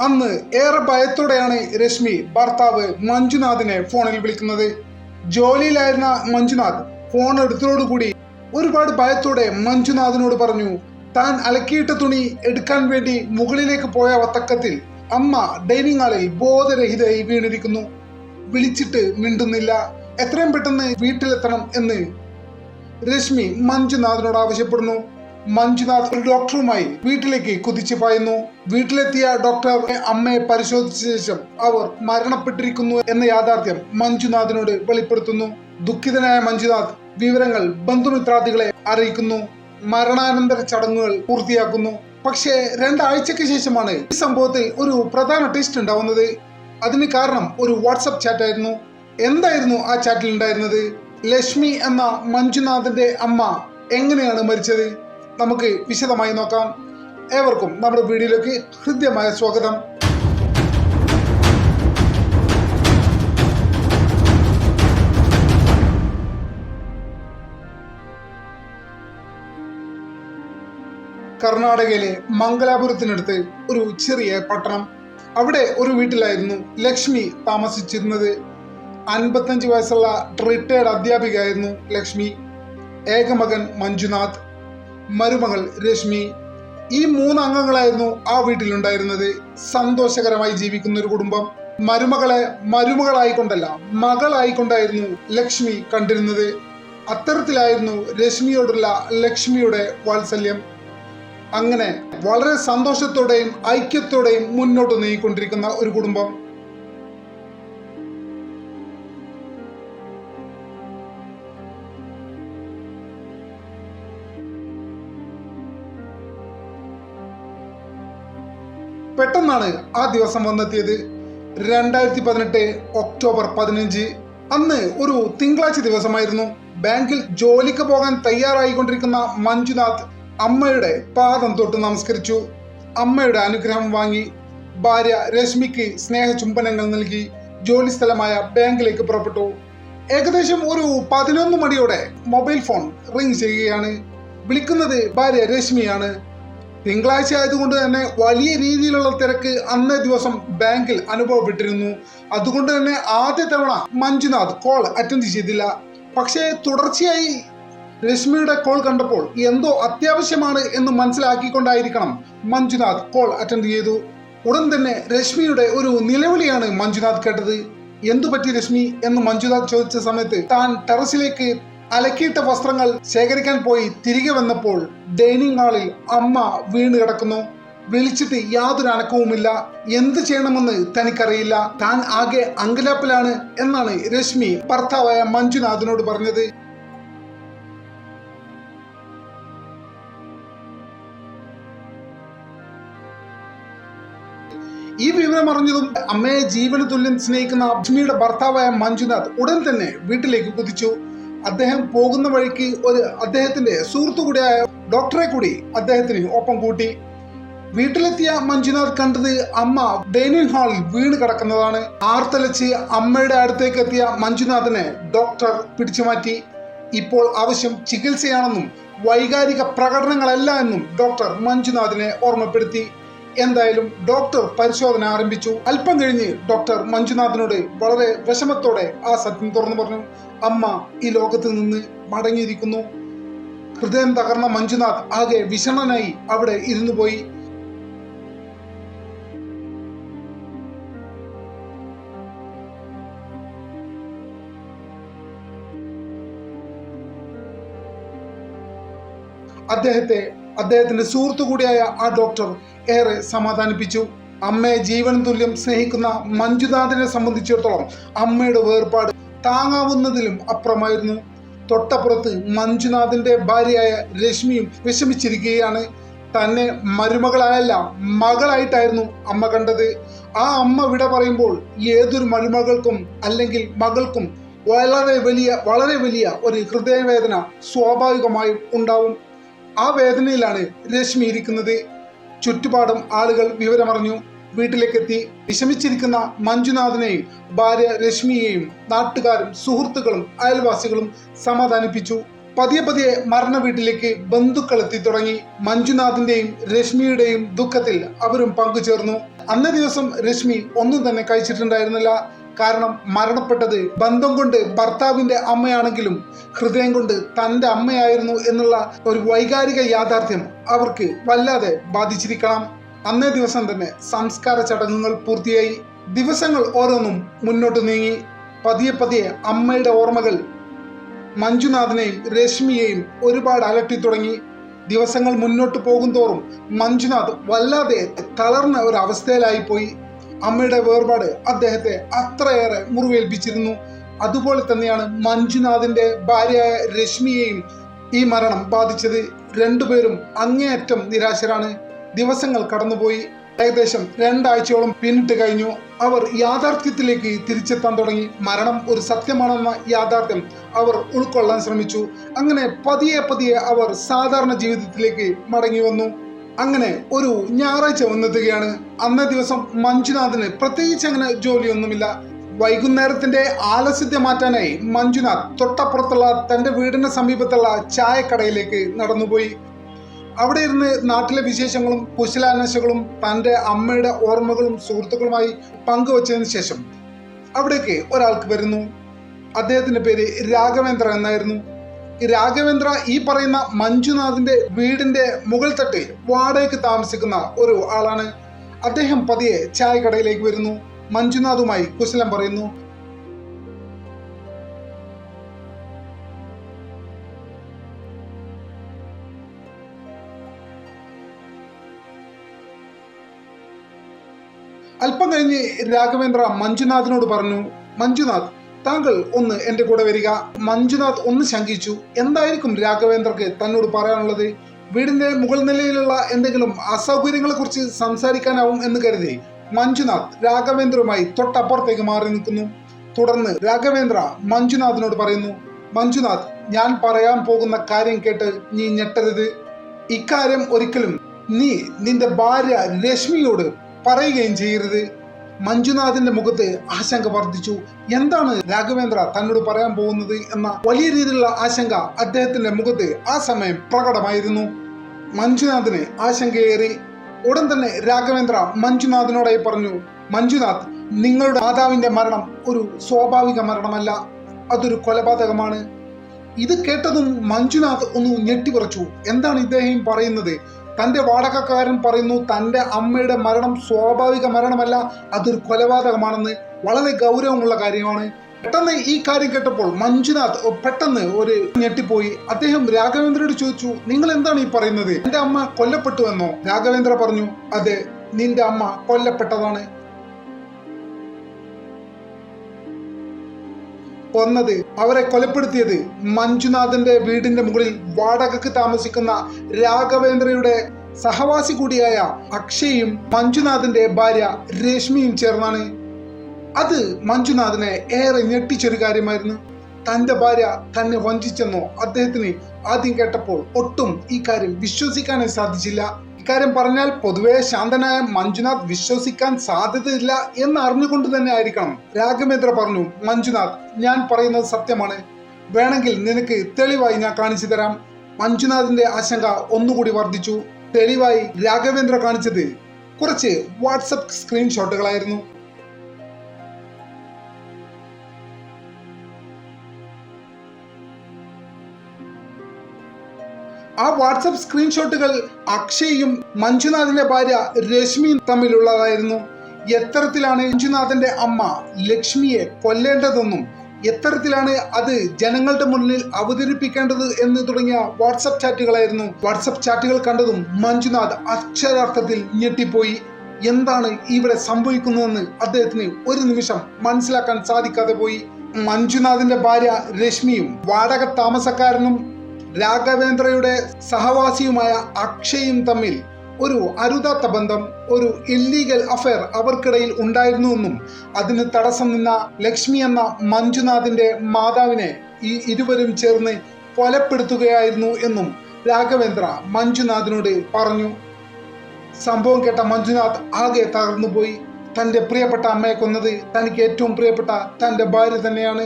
അന്ന് ഏറെ ഭയത്തോടെയാണ് രശ്മി ഭർത്താവ് മഞ്ജുനാഥിനെ ഫോണിൽ വിളിക്കുന്നത്. ജോലിയിലായിരുന്ന മഞ്ജുനാഥ് ഫോൺ എടുത്തതോടുകൂടി ഒരുപാട് ഭയത്തോടെ മഞ്ജുനാഥിനോട് പറഞ്ഞു താൻ അലക്കിയിട്ട തുണി എടുക്കാൻ വേണ്ടി മുകളിലേക്ക് പോയ വത്തക്കത്തിൽ അമ്മ ഡൈനിങ് ഹാളിൽ ബോധരഹിതയായി വീണിരിക്കുന്നു. വിളിച്ചിട്ട് മിണ്ടുന്നില്ല. എത്രയും പെട്ടെന്ന് വീട്ടിലെത്തണം എന്ന് രശ്മി മഞ്ജുനാഥിനോട് ആവശ്യപ്പെടുന്നു. മഞ്ജുനാഥ് ഒരു ഡോക്ടറുമായി വീട്ടിലേക്ക് കുതിച്ചു പായുന്നു. വീട്ടിലെത്തിയ ഡോക്ടർ അമ്മയെ പരിശോധിച്ച ശേഷം അവർ മരണപ്പെട്ടിരിക്കുന്നു എന്ന യാഥാർത്ഥ്യം മഞ്ജുനാഥിനോട് വെളിപ്പെടുത്തുന്നു. ദുഃഖിതനായ മഞ്ജുനാഥ് വിവരങ്ങൾ ബന്ധുമിത്രാദികളെ അറിയിക്കുന്നു. മരണാനന്തര ചടങ്ങുകൾ പൂർത്തിയാക്കുന്നു. പക്ഷേ രണ്ടാഴ്ചയ്ക്ക് ശേഷമാണ് ഈ സംഭവത്തിൽ ഒരു പ്രധാന ടെസ്റ്റ് ഉണ്ടാവുന്നത്. അതിന് കാരണം ഒരു വാട്സപ്പ് ചാറ്റ് ആയിരുന്നു എന്തായിരുന്നു ആ ചാറ്റിൽ ഉണ്ടായിരുന്നത്? ലക്ഷ്മി എന്ന മഞ്ജുനാഥന്റെ അമ്മ എങ്ങനെയാണ് മരിച്ചത്? നമുക്ക് വിശദമായി നോക്കാം. ഏവർക്കും നമ്മുടെ വീഡിയോയിലേക്ക് ഹൃദ്യമായ സ്വാഗതം. കർണാടകയിലെ മംഗലാപുരത്തിനടുത്ത് ഒരു ചെറിയ പട്ടണം. അവിടെ ഒരു വീട്ടിലായിരുന്നു ലക്ഷ്മി താമസിച്ചിരുന്നത്. അൻപത്തഞ്ച് വയസ്സുള്ള റിട്ടയർഡ് അധ്യാപികയായിരുന്നു ലക്ഷ്മി. ഏകമകൻ മഞ്ജുനാഥ്. മരുമകൾ രശ്മി. ഈ മൂന്ന് അംഗങ്ങളായിരുന്നു ആ വീട്ടിലുണ്ടായിരുന്നത്. സന്തോഷകരമായി ജീവിക്കുന്ന ഒരു കുടുംബം. മരുമകളെ മരുമകളായിക്കൊണ്ടല്ല മകളായിക്കൊണ്ടായിരുന്നു ലക്ഷ്മി കണ്ടിരുന്നത്. അത്തരത്തിലായിരുന്നു രശ്മിയോടുള്ള ലക്ഷ്മിയുടെ വാത്സല്യം. അങ്ങനെ വളരെ സന്തോഷത്തോടെയും ഐക്യത്തോടെയും മുന്നോട്ട് നീങ്ങിക്കൊണ്ടിരിക്കുന്ന ഒരു കുടുംബം. പെട്ടെന്നാണ് ആ ദിവസം വന്നെത്തിയത്. രണ്ടായിരത്തി പതിനെട്ട് ഒക്ടോബർ പതിനഞ്ച്. അന്ന് ഒരു തിങ്കളാഴ്ച ദിവസമായിരുന്നു. ബാങ്കിൽ ജോലിക്ക് പോകാൻ തയ്യാറായിക്കൊണ്ടിരിക്കുന്ന മഞ്ജുനാഥ് അമ്മയുടെ പാദം തൊട്ട് നമസ്കരിച്ചു. അമ്മയുടെ അനുഗ്രഹം വാങ്ങി. ഭാര്യ രശ്മിക്ക് സ്നേഹ ചുംബനങ്ങൾ നൽകി. ജോലി സ്ഥലമായ ബാങ്കിലേക്ക് പുറപ്പെട്ടു. ഏകദേശം ഒരു പതിനൊന്ന് മണിയോടെ മൊബൈൽ ഫോൺ റിംഗ് ചെയ്യുകയാണ്. വിളിക്കുന്നത് ഭാര്യ രശ്മിയാണ്. തിങ്കളാഴ്ച ആയതുകൊണ്ട് തന്നെ വലിയ രീതിയിലുള്ള തിരക്ക് അന്നേ ദിവസം ബാങ്കിൽ അനുഭവപ്പെട്ടിരുന്നു. അതുകൊണ്ട് തന്നെ ആദ്യ തവണ മഞ്ജുനാഥ് കോൾ അറ്റൻഡ് ചെയ്തില്ല. പക്ഷേ തുടർച്ചയായി രശ്മിയുടെ കോൾ കണ്ടപ്പോൾ എന്തോ അത്യാവശ്യമാണ് എന്ന് മനസ്സിലാക്കിക്കൊണ്ടായിരിക്കണം മഞ്ജുനാഥ് കോൾ അറ്റൻഡ് ചെയ്തു. ഉടൻ തന്നെ രശ്മിയുടെ ഒരു നിലവിളിയാണ് മഞ്ജുനാഥ് കേട്ടത്. എന്തു പറ്റി രശ്മി എന്ന് മഞ്ജുനാഥ് ചോദിച്ച സമയത്ത് താൻ ടെറസിലേക്ക് അലക്കിയിട്ട വസ്ത്രങ്ങൾ ശേഖരിക്കാൻ പോയി തിരികെ വന്നപ്പോൾ ഡൈനിങ് ഹാളിൽ അമ്മ വീണ് കിടക്കുന്നു. വിളിച്ചിട്ട് യാതൊരു അനക്കവുമില്ല. എന്ത് ചെയ്യണമെന്ന് തനിക്കറിയില്ല. താൻ ആകെ അങ്കലാപ്പിലാണ് എന്നാണ് രശ്മി ഭർത്താവായ മഞ്ജുനാഥിനോട് പറഞ്ഞത്. ഈ വിവരം അറിഞ്ഞതും അമ്മയെ ജീവന തുല്യം സ്നേഹിക്കുന്ന ലക്ഷ്മിയുടെ ഭർത്താവായ മഞ്ജുനാഥ് ഉടൻ തന്നെ വീട്ടിലേക്ക് കുതിച്ചു. അദ്ദേഹം പോകുന്ന വഴിക്ക് ഒരു അദ്ദേഹത്തിന്റെ സുഹൃത്തു കൂടിയായ ഡോക്ടറെ കൂടി അദ്ദേഹത്തിന് ഒപ്പം കൂട്ടി. വീട്ടിലെത്തിയ മഞ്ജുനാഥ് കണ്ടത് അമ്മ ഡൈനിങ് ഹാളിൽ വീണ് കിടക്കുന്നതാണ്. ആർത്തലച്ച് അമ്മയുടെ അടുത്തേക്ക് എത്തിയ മഞ്ജുനാഥിനെ ഡോക്ടർ പിടിച്ചുമാറ്റി. ഇപ്പോൾ ആവശ്യം ചികിത്സയാണെന്നും വൈകാരിക പ്രകടനങ്ങളല്ല എന്നും ഡോക്ടർ മഞ്ജുനാഥിനെ ഓർമ്മപ്പെടുത്തി. എന്തായാലും ഡോക്ടർ പരിശോധന ആരംഭിച്ചു. അല്പം കഴിഞ്ഞ് ഡോക്ടർ മഞ്ജുനാഥിനോട് വളരെ വിഷമത്തോടെ ആ സത്യം തുറന്നു പറഞ്ഞു. അമ്മ ഈ ലോകത്ത് നിന്ന് മടങ്ങിയിരിക്കുന്നു. ഹൃദയം തകർന്ന മഞ്ജുനാഥ് ആകെ വിഷണനായി അവിടെ ഇരുന്നു പോയി. അദ്ദേഹത്തെ അദ്ദേഹത്തിന്റെ സുഹൃത്തു കൂടിയായ ആ ഡോക്ടർ ഏറെ സമാധാനിപ്പിച്ചു. അമ്മയെ ജീവൻ തുല്യം സ്നേഹിക്കുന്ന മഞ്ജുനാഥിനെ സംബന്ധിച്ചിടത്തോളം അമ്മയുടെ വേർപാട് താങ്ങാവുന്നതിലും അപ്പുറമായിരുന്നു. തൊട്ടപ്പുറത്ത് മഞ്ജുനാഥിന്റെ ഭാര്യയായ രശ്മിയും വിഷമിച്ചിരിക്കുകയാണ്. തന്നെ മരുമകളായല്ല മകളായിട്ടായിരുന്നു അമ്മ കണ്ടത്. ആ അമ്മ വിട പറയുമ്പോൾ ഏതൊരു മരുമകൾക്കും അല്ലെങ്കിൽ മകൾക്കും വളരെ വലിയ വളരെ വലിയ ഒരു ഹൃദയവേദന സ്വാഭാവികമായും ഉണ്ടാവും. ആ വേദനയിലാണ് രശ്മി ഇരിക്കുന്നത്. ചുറ്റുപാടും ആളുകൾ വിവരമറിഞ്ഞു. വീട്ടിലേക്കെത്തി വിഷമിച്ചിരിക്കുന്ന മഞ്ജുനാഥിനെയും ഭാര്യ രശ്മിയെയും നാട്ടുകാരും സുഹൃത്തുക്കളും അയൽവാസികളും സമാധാനിപ്പിച്ചു. പതിയെ പതിയെ മരണ വീട്ടിലേക്ക് ബന്ധുക്കൾ എത്തി തുടങ്ങി. മഞ്ജുനാഥിന്റെയും രശ്മിയുടെയും ദുഃഖത്തിൽ അവരും പങ്കുചേർന്നു. അന്നേ ദിവസം രശ്മി ഒന്നും തന്നെ കഴിച്ചിട്ടുണ്ടായിരുന്നില്ല. കാരണം മരണപ്പെട്ടത് ബന്ധം കൊണ്ട് ഭർത്താവിന്റെ അമ്മയാണെങ്കിലും ഹൃദയം കൊണ്ട് തന്റെ അമ്മയായിരുന്നു എന്നുള്ള ഒരു വൈകാരിക യാഥാർത്ഥ്യം അവർക്ക് വല്ലാതെ ബാധിച്ചിരിക്കണം. അന്നേ ദിവസം തന്നെ സംസ്കാര ചടങ്ങുകൾ പൂർത്തിയായി. ദിവസങ്ങൾ ഓരോന്നും മുന്നോട്ട് നീങ്ങി. പതിയെ പതിയെ അമ്മയുടെ ഓർമ്മകൾ മഞ്ജുനാഥിനെയും രശ്മിയെയും ഒരുപാട് അലട്ടി തുടങ്ങി. ദിവസങ്ങൾ മുന്നോട്ട് പോകുന്തോറും മഞ്ജുനാഥ് വല്ലാതെ തളർന്ന ഒരു അവസ്ഥയിലായി പോയി അമ്മയുടെ വേർപാട് അദ്ദേഹത്തെ അത്രയേറെ മുറിവേൽപ്പിച്ചിരുന്നു. അതുപോലെ തന്നെയാണ് മഞ്ജുനാഥിന്റെ ഭാര്യയായ രശ്മിയെയും ഈ മരണം ബാധിച്ചത്. രണ്ടുപേരും അങ്ങേയറ്റം നിരാശരാണ്. ദിവസങ്ങൾ കടന്നുപോയി. ഏകദേശം രണ്ടാഴ്ചയോളം പിന്നിട്ട് കഴിഞ്ഞു. അവർ യാഥാർത്ഥ്യത്തിലേക്ക് തിരിച്ചെത്താൻ തുടങ്ങി. മരണം ഒരു സത്യമാണെന്ന യാഥാർത്ഥ്യം അവർ ഉൾക്കൊള്ളാൻ ശ്രമിച്ചു. അങ്ങനെ പതിയെ പതിയെ അവർ സാധാരണ ജീവിതത്തിലേക്ക് മടങ്ങി വന്നു. അങ്ങനെ ഒരു ഞായറാഴ്ച വന്നെത്തുകയാണ്. അന്നേ ദിവസം മഞ്ജുനാഥിന് പ്രത്യേകിച്ച് അങ്ങനെ ജോലിയൊന്നുമില്ല. വൈകുന്നേരത്തിന്റെ ആലസ്യത്തെ മാറ്റാനായി മഞ്ജുനാഥ് തൊട്ടപ്പുറത്തുള്ള തന്റെ വീടിന് സമീപത്തുള്ള ചായക്കടയിലേക്ക് നടന്നുപോയി. അവിടെ ഇരുന്ന് നാട്ടിലെ വിശേഷങ്ങളും കുശലാന്വേഷകളും തന്റെ അമ്മയുടെ ഓർമ്മകളും സുഹൃത്തുക്കളുമായി പങ്കുവച്ചതിന് ശേഷം അവിടേക്ക് ഒരാൾക്ക് വരുന്നു. അദ്ദേഹത്തിന്റെ പേര് രാഘവേന്ദ്ര എന്നായിരുന്നു. രാഘവേന്ദ്ര ഈ പറയുന്ന മഞ്ജുനാഥിന്റെ വീടിന്റെ മുകൾ തട്ടിൽ വാടകയ്ക്ക് താമസിക്കുന്ന ഒരു ആളാണ്. അദ്ദേഹം പതിയെ ചായക്കടയിലേക്ക് വരുന്നു. മഞ്ജുനാഥുമായി കുശലം പറയുന്നു. അല്പം കഴിഞ്ഞ് രാഘവേന്ദ്ര മഞ്ജുനാഥിനോട് പറഞ്ഞു മഞ്ജുനാഥ് താങ്കൾ ഒന്ന് എന്റെ കൂടെ വരിക. മഞ്ജുനാഥ് ഒന്ന് ശങ്കിച്ചു. എന്തായിരിക്കും രാഘവേന്ദ്രക്ക് തന്നോട് പറയാനുള്ളത്? വീടിന്റെ മുകൾ നിലയിലുള്ള എന്തെങ്കിലും അസൗകര്യങ്ങളെ കുറിച്ച് സംസാരിക്കാനാവും എന്ന് കരുതി മഞ്ജുനാഥ് രാഘവേന്ദ്രവുമായി തൊട്ടപ്പുറത്തേക്ക് മാറി നിൽക്കുന്നു. തുടർന്ന് രാഘവേന്ദ്ര മഞ്ജുനാഥിനോട് പറയുന്നു മഞ്ജുനാഥ് ഞാൻ പറയാൻ പോകുന്ന കാര്യം കേട്ട് നീ ഞെട്ടരുത്. ഇക്കാര്യം ഒരിക്കലും നീ നിന്റെ ഭാര്യ രശ്മിയോട് പറയുകയും ചെയ്യരുത്. മഞ്ജുനാഥിന്റെ മുഖത്ത് ആശങ്ക വർദ്ധിച്ചു. എന്താണ് രാഘവേന്ദ്ര തന്നോട് പറയാൻ പോകുന്നത് എന്ന വലിയ രീതിയിലുള്ള ആശങ്ക അദ്ദേഹത്തിന്റെ മുഖത്ത് ആ സമയം പ്രകടമായിരുന്നു. മഞ്ജുനാഥിന് ആശങ്കയേറി. ഉടൻ തന്നെ രാഘവേന്ദ്ര മഞ്ജുനാഥിനോടായി പറഞ്ഞു മഞ്ജുനാഥ് നിങ്ങളുടെ മാതാവിന്റെ മരണം ഒരു സ്വാഭാവിക മരണമല്ല. അതൊരു കൊലപാതകമാണ്. ഇത് കേട്ടതും മഞ്ജുനാഥ് ഒന്ന് ഞെട്ടിപ്പറച്ചു. എന്താണ് ഇദ്ദേഹം പറയുന്നത്? തന്റെ വാടകക്കാരൻ പറയുന്നു തന്റെ അമ്മയുടെ മരണം സ്വാഭാവിക മരണമല്ല അതൊരു കൊലപാതകമാണെന്ന് വളരെ ഗൗരവമുള്ള കാര്യമാണ്. പെട്ടെന്ന് ഈ കാര്യം കേട്ടപ്പോൾ മഞ്ജുനാഥ് പെട്ടെന്ന് ഒരു ഞെട്ടിപ്പോയി. അദ്ദേഹം രാഘവേന്ദ്രയോട് ചോദിച്ചു നിങ്ങൾ എന്താണ് ഈ പറയുന്നത്? എന്റെ അമ്മ കൊല്ലപ്പെട്ടു എന്നോ? രാഘവേന്ദ്ര പറഞ്ഞു അതെ നിന്റെ അമ്മ കൊല്ലപ്പെട്ടതാണ്. കൊന്നത് അവരെ കൊലപ്പെടുത്തിയത് മഞ്ജുനാഥന്റെ വീടിന്റെ മുകളിൽ വാടകക്ക് താമസിക്കുന്ന രാഘവേന്ദ്രയുടെ സഹവാസി കൂടിയായ അക്ഷയും മഞ്ജുനാഥന്റെ ഭാര്യ രശ്മിയും ചേർന്നാണ്. അത് മഞ്ജുനാഥിനെ ഏറെ ഞെട്ടിച്ചൊരു കാര്യമായിരുന്നു. തന്റെ ഭാര്യ തന്നെ വഞ്ചിച്ചെന്നോ അദ്ദേഹത്തിന് ആദ്യം കേട്ടപ്പോൾ ഒട്ടും ഈ കാര്യം വിശ്വസിക്കാനേ സാധിച്ചില്ല. ഇക്കാര്യം പറഞ്ഞാൽ പൊതുവെ ശാന്തനായ മഞ്ജുനാഥ് വിശ്വസിക്കാൻ സാധ്യതയില്ല എന്ന് അറിഞ്ഞുകൊണ്ട് തന്നെ ആയിരിക്കണം. രാഘവേന്ദ്ര പറഞ്ഞു മഞ്ജുനാഥ് ഞാൻ പറയുന്നത് സത്യമാണ്. വേണമെങ്കിൽ നിനക്ക് തെളിവായി ഞാൻ കാണിച്ചു തരാം. മഞ്ജുനാഥിന്റെ ആശങ്ക ഒന്നുകൂടി വർദ്ധിച്ചു. തെളിവായി രാഘവേന്ദ്ര കാണിച്ചത് കുറച്ച് വാട്സപ്പ് സ്ക്രീൻഷോട്ടുകളായിരുന്നു. ആ വാട്സപ്പ് സ്ക്രീൻഷോട്ടുകൾ അക്ഷയും മഞ്ജുനാഥിന്റെ ഭാര്യ രശ്മിയും തമ്മിലുള്ളതായിരുന്നു. എത്തരത്തിലാണ് മഞ്ജുനാഥന്റെ അമ്മ ലക്ഷ്മിയെ കൊല്ലേണ്ടതെന്നും എത്തരത്തിലാണ് അത് ജനങ്ങളുടെ മുന്നിൽ അവതരിപ്പിക്കേണ്ടത് എന്ന് തുടങ്ങിയ വാട്സപ്പ് ചാറ്റുകളായിരുന്നു. വാട്സപ്പ് ചാറ്റുകൾ കണ്ടതും മഞ്ജുനാഥ് അക്ഷരാർത്ഥത്തിൽ ഞെട്ടിപ്പോയി. എന്താണ് ഇവിടെ സംഭവിക്കുന്നതെന്ന് അദ്ദേഹത്തിന് ഒരു നിമിഷം മനസ്സിലാക്കാൻ സാധിക്കാതെ പോയി. മഞ്ജുനാഥിന്റെ ഭാര്യ രശ്മിയും വാടക താമസക്കാരനും രാഘവേന്ദ്രയുടെ സഹവാസിയുമായ അക്ഷയും തമ്മിൽ ഒരു അരുതാത്ത ബന്ധം ഒരു ഇല്ലീഗൽ അഫയർ അവർക്കിടയിൽ ഉണ്ടായിരുന്നുവെന്നും അതിന് തടസ്സം നിന്ന ലക്ഷ്മി എന്ന മഞ്ജുനാഥിന്റെ മാതാവിനെ ഈ ഇരുവരും ചേർന്ന് കൊലപ്പെടുത്തുകയായിരുന്നു എന്നും രാഘവേന്ദ്ര മഞ്ജുനാഥിനോട് പറഞ്ഞു. സംഭവം കേട്ട മഞ്ജുനാഥ് ആകെ തകർന്നുപോയി. തന്റെ പ്രിയപ്പെട്ട അമ്മയെ കൊന്നത് തനിക്ക് ഏറ്റവും പ്രിയപ്പെട്ട തന്റെ ഭാര്യ തന്നെയാണ്.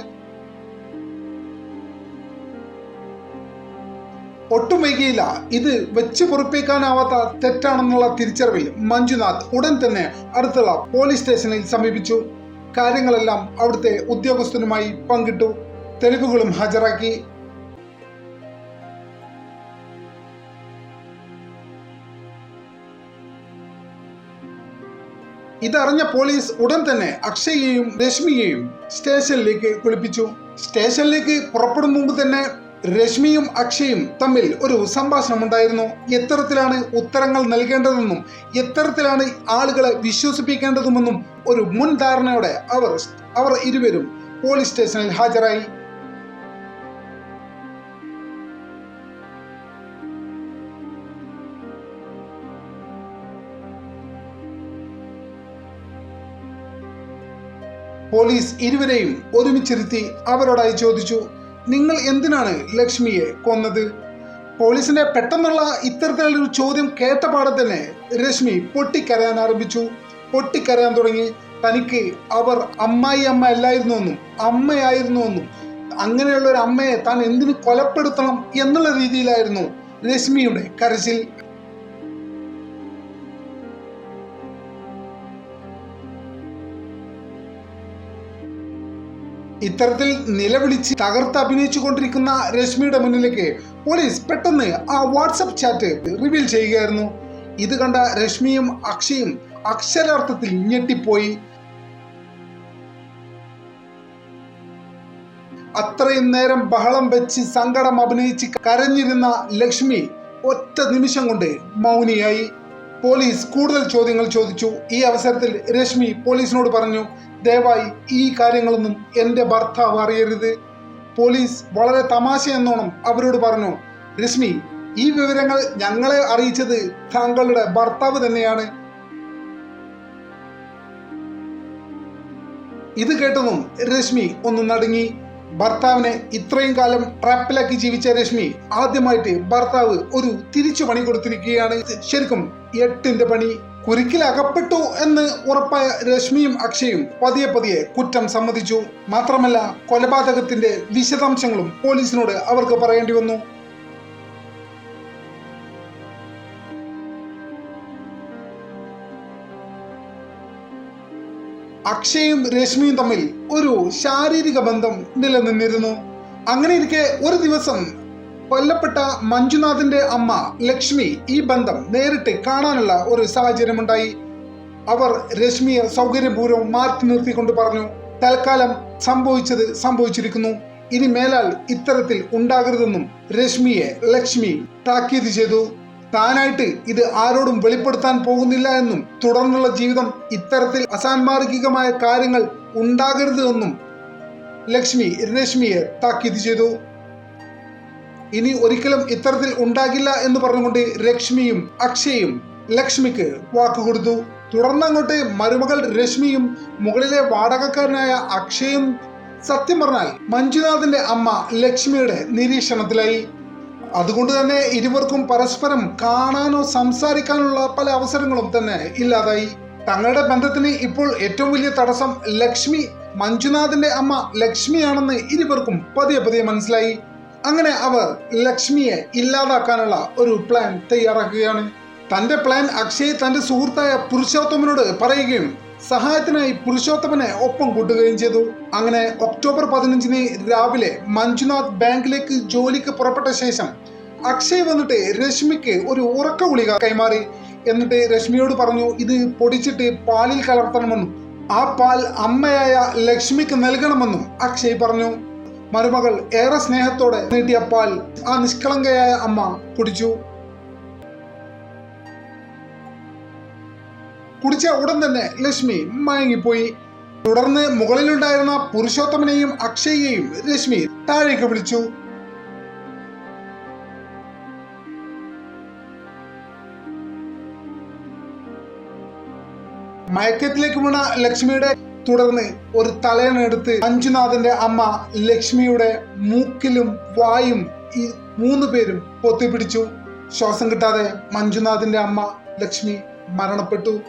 ഒട്ടും വൈകിയില്ല ഇത് വെച്ച് പൊറുപ്പിക്കാനാവാത്ത തെറ്റാണെന്നുള്ള തിരിച്ചറിവിൽ മഞ്ജുനാഥ് ഉടൻ തന്നെ അടുത്തുള്ള പോലീസ് സ്റ്റേഷനിൽ സമീപിച്ചു. കാര്യങ്ങളെല്ലാം അവിടുത്തെ ഉദ്യോഗസ്ഥനുമായി പങ്കിട്ടു. തെളിവുകളും ഹാജരാക്കി. ഇതറിഞ്ഞ പോലീസ് ഉടൻ തന്നെ അക്ഷയെയും രശ്മിയെയും സ്റ്റേഷനിലേക്ക് കുളിപ്പിച്ചു. സ്റ്റേഷനിലേക്ക് പുറപ്പെടും മുമ്പ് തന്നെ രശ്മിയും അക്ഷയും തമ്മിൽ ഒരു സംഭാഷണം ഉണ്ടായിരുന്നു എത്തരത്തിലാണ് ഉത്തരങ്ങൾ നൽകേണ്ടതെന്നും എത്തരത്തിലാണ് ആളുകളെ വിശ്വസിപ്പിക്കേണ്ടതുമെന്നും ഒരു മുൻ ധാരണയോടെ അവർ അവർ ഇരുവരും പോലീസ് സ്റ്റേഷനിൽ ഹാജരായി. പോലീസ് ഇരുവരെയും ഒരുമിച്ചിരുത്തി അവരോടായി ചോദിച്ചു. നിങ്ങൾ എന്തിനാണ് ലക്ഷ്മിയെ കൊന്നത്? പോലീസിന്റെ പെട്ടെന്നുള്ള ഇത്തരത്തിലുള്ളൊരു ചോദ്യം കേട്ട പാടെ തന്നെ രശ്മി പൊട്ടിക്കരയാൻ ആരംഭിച്ചു. പൊട്ടിക്കരയാൻ തുടങ്ങി. തനിക്ക് അവർ അമ്മായി അമ്മ അല്ലായിരുന്നു എന്നും അമ്മയായിരുന്നു എന്നും അങ്ങനെയുള്ള ഒരു അമ്മയെ താൻ എന്തിനു കൊലപ്പെടുത്തണം എന്നുള്ള രീതിയിലായിരുന്നു രശ്മിയുടെ കരച്ചിൽ. ഇത്തരത്തിൽ നിലവിളിച്ച് തകർത്ത് അഭിനയിച്ചു കൊണ്ടിരിക്കുന്ന രശ്മിയുടെ മുന്നിലേക്ക് പോലീസ് പെട്ടെന്ന് ആ വാട്സപ്പ് ചാറ്റ് റിവീൽ ചെയ്യുകയായിരുന്നു. ഇത് കണ്ട രശ്മിയും അക്ഷയും അക്ഷരാർത്ഥത്തിൽ ഞെട്ടിപ്പോയി. അത്രയും നേരം ബഹളം വെച്ച് സങ്കടം അഭിനയിച്ച് കരഞ്ഞിരുന്ന ലക്ഷ്മി ഒറ്റ നിമിഷം കൊണ്ട് മൗനിയായി. പോലീസ് കൂടുതൽ ചോദ്യങ്ങൾ ചോദിച്ചു. ഈ അവസരത്തിൽ രശ്മി പോലീസിനോട് പറഞ്ഞു ദയവായി ഈ കാര്യങ്ങളൊന്നും എന്റെ ഭർത്താവ് അറിയരുത്. പോലീസ് വളരെ തമാശ എന്നോണം അവരോട് പറഞ്ഞു രശ്മി ഈ വിവരങ്ങൾ ഞങ്ങളെ അറിയിച്ചത് താങ്കളുടെ ഭർത്താവ് തന്നെയാണ്. ഇത് കേട്ടതും രശ്മി ഒന്ന് നടുങ്ങി. ഭർത്താവിനെ ഇത്രയും കാലം ട്രാപ്പിലാക്കി ജീവിച്ച രശ്മി ആദ്യമായിട്ട് ഭർത്താവ് ഒരു തിരിച്ചു പണി കൊടുത്തിരിക്കുകയാണ്. ശരിക്കും എട്ടിന്റെ പണി കുരുക്കിൽ അകപ്പെട്ടു എന്ന് ഉറപ്പായ രശ്മിയും അക്ഷയും പതിയെ പതിയെ കുറ്റം സമ്മതിച്ചു. മാത്രമല്ല കൊലപാതകത്തിന്റെ വിശദാംശങ്ങളും പോലീസിനോട് അവർക്ക് പറയേണ്ടി വന്നു. അക്ഷയും രശ്മിയും തമ്മിൽ ഒരു ശാരീരിക ബന്ധം നിലനിന്നിരുന്നു. അങ്ങനെ ഇരിക്കെ ഒരു ദിവസം കൊല്ലപ്പെട്ട മഞ്ജുനാഥിന്റെ അമ്മ ലക്ഷ്മി ഈ ബന്ധം നേരിട്ട് കാണാനുള്ള ഒരു സാഹചര്യമുണ്ടായി. അവർ രശ്മിയെ സൗകര്യപൂർവം മാറ്റി നിർത്തിക്കൊണ്ട് പറഞ്ഞു തൽക്കാലം സംഭവിച്ചത് സംഭവിച്ചിരിക്കുന്നു. ഇനി മേലാൽ ഇത്തരത്തിൽ ഉണ്ടാകരുതെന്നും രശ്മിയെ ലക്ഷ്മി താക്കീത് ചെയ്തു. താനായിട്ട് ഇത് ആരോടും വെളിപ്പെടുത്താൻ പോകുന്നില്ല എന്നും തുടർന്നുള്ള ജീവിതം ഇത്തരത്തിൽ അസാൻമാർഗികമായ കാര്യങ്ങൾ ഉണ്ടാകരുത് എന്നും ലക്ഷ്മി രശ്മിയെ താക്കീത് ചെയ്തു. ഇനി ഒരിക്കലും ഇത്തരത്തിൽ ഉണ്ടാകില്ല എന്ന് പറഞ്ഞുകൊണ്ട് ലക്ഷ്മിയും അക്ഷയും ലക്ഷ്മിക്ക് വാക്കുകൊടുത്തു തുടർന്നങ്ങോട്ട് മരുമകൾ രശ്മിയും മുകളിലെ വാടകക്കാരനായ അക്ഷയും സത്യം പറഞ്ഞാൽ മഞ്ജുനാഥിന്റെ അമ്മ ലക്ഷ്മിയുടെ നിരീക്ഷണത്തിലായി. അതുകൊണ്ട് തന്നെ ഇരുവർക്കും പരസ്പരം കാണാനോ സംസാരിക്കാനുള്ള പല അവസരങ്ങളും തന്നെ ഇല്ലാതായി. തങ്ങളുടെ ബന്ധത്തിന് ഇപ്പോൾ ഏറ്റവും വലിയ തടസ്സം ലക്ഷ്മി. മഞ്ജുനാഥിന്റെ അമ്മ ലക്ഷ്മിയാണെന്ന് ഇരുവർക്കും പതിയെ പതിയെ മനസ്സിലായി. അങ്ങനെ അവർ ലക്ഷ്മിയെ ഇല്ലാതാക്കാനുള്ള ഒരു പ്ലാൻ തയ്യാറാക്കുകയാണ്. തന്റെ പ്ലാൻ അക്ഷയ് തന്റെ സുഹൃത്തായ പുരുഷോത്തമനോട് പറയുകയും സഹായത്തിനായി പുരുഷോത്തമനെ ഒപ്പം കൂട്ടുകയും ചെയ്തു. അങ്ങനെ ഒക്ടോബർ പതിനഞ്ചിന് രാവിലെ മഞ്ജുനാഥ് ബാങ്കിലേക്ക് ജോലിക്ക് പുറപ്പെട്ട ശേഷം അക്ഷയ് വന്നിട്ട് രശ്മിക്ക് ഒരു ഉറക്ക ഗുളിക കൈമാറി. എന്നിട്ട് രശ്മിയോട് പറഞ്ഞു ഇത് പൊടിച്ചിട്ട് പാലിൽ കലർത്തണമെന്നും ആ പാൽ അമ്മയായ ലക്ഷ്മിക്ക് നൽകണമെന്നും അക്ഷയ് പറഞ്ഞു. മരുമകൾ ഏറെ സ്നേഹത്തോടെ നീട്ടിയ പാൽ ആ നിഷ്കളങ്കയായ അമ്മ കുടിച്ചു. കുടിച്ച ഉടൻ തന്നെ ലക്ഷ്മി മയങ്ങിപ്പോയി. തുടർന്ന് മുകളിലുണ്ടായിരുന്ന പുരുഷോത്തമനെയും അക്ഷയെയും ലക്ഷ്മി താഴേക്ക് വിളിച്ചു. മയക്കത്തിലേക്ക് വീണ ലക്ഷ്മിയുടെ തുടർന്ന് ഒരു തലയണെടുത്ത് അഞ്ജുനാഥന്റെ അമ്മ ലക്ഷ്മിയുടെ മൂക്കിലും വായും ഈ മൂന്ന് പേരും പൊത്തിപ്പിടിച്ചു. ശ്വാസം കിട്ടാതെ മഞ്ജുനാഥിന്റെ അമ്മ ലക്ഷ്മി മരണപ്പെട്ടു.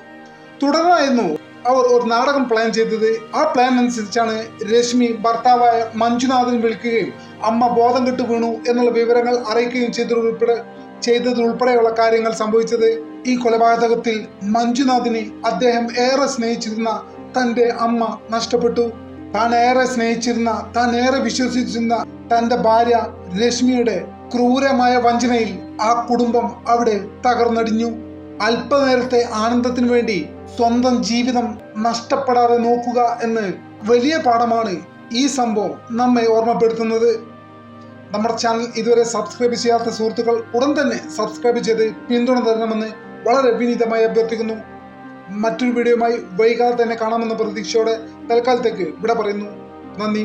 തുടർന്നായിരുന്നു അവർ ഒരു നാടകം പ്ലാൻ ചെയ്തത്. ആ പ്ലാൻ അനുസരിച്ചാണ് രശ്മി ഭർത്താവായ മഞ്ജുനാഥിനെ വിളിക്കുകയും അമ്മ ബോധം കെട്ട് വീണു എന്നുള്ള വിവരങ്ങൾ അറിയിക്കുകയും ചെയ്തതുൾപ്പെടെ ചെയ്തതുൾപ്പെടെയുള്ള കാര്യങ്ങൾ സംഭവിച്ചത്. ഈ കൊലപാതകത്തിൽ മഞ്ജുനാഥിനെ അദ്ദേഹം ഏറെ സ്നേഹിച്ചിരുന്ന തന്റെ അമ്മ നഷ്ടപ്പെട്ടു. താൻ ഏറെ സ്നേഹിച്ചിരുന്ന താൻ ഏറെ വിശ്വസിച്ചിരുന്ന തന്റെ ഭാര്യ രശ്മിയുടെ ക്രൂരമായ വഞ്ചനയിൽ ആ കുടുംബം അവിടെ തകർന്നടിഞ്ഞു. അല്പനേരത്തെ ആനന്ദത്തിനു വേണ്ടി സ്വന്തം ജീവിതം നഷ്ടപ്പെടാതെ നോക്കുക എന്ന് വലിയ പാഠമാണ് ഈ സംഭവം നമ്മെ ഓർമ്മപ്പെടുത്തുന്നത്. നമ്മുടെ ചാനൽ ഇതുവരെ സബ്സ്ക്രൈബ് ചെയ്യാത്ത സുഹൃത്തുക്കൾ ഉടൻ തന്നെ സബ്സ്ക്രൈബ് ചെയ്ത് പിന്തുണ തരണമെന്ന് വളരെ വിനീതമായി അഭ്യർത്ഥിക്കുന്നു. മറ്റൊരു വീഡിയോയുമായി വൈകാതെ തന്നെ കാണാമെന്ന പ്രതീക്ഷയോടെ തൽക്കാലത്തേക്ക് ഇവിടെ പറയുന്നു. നന്ദി.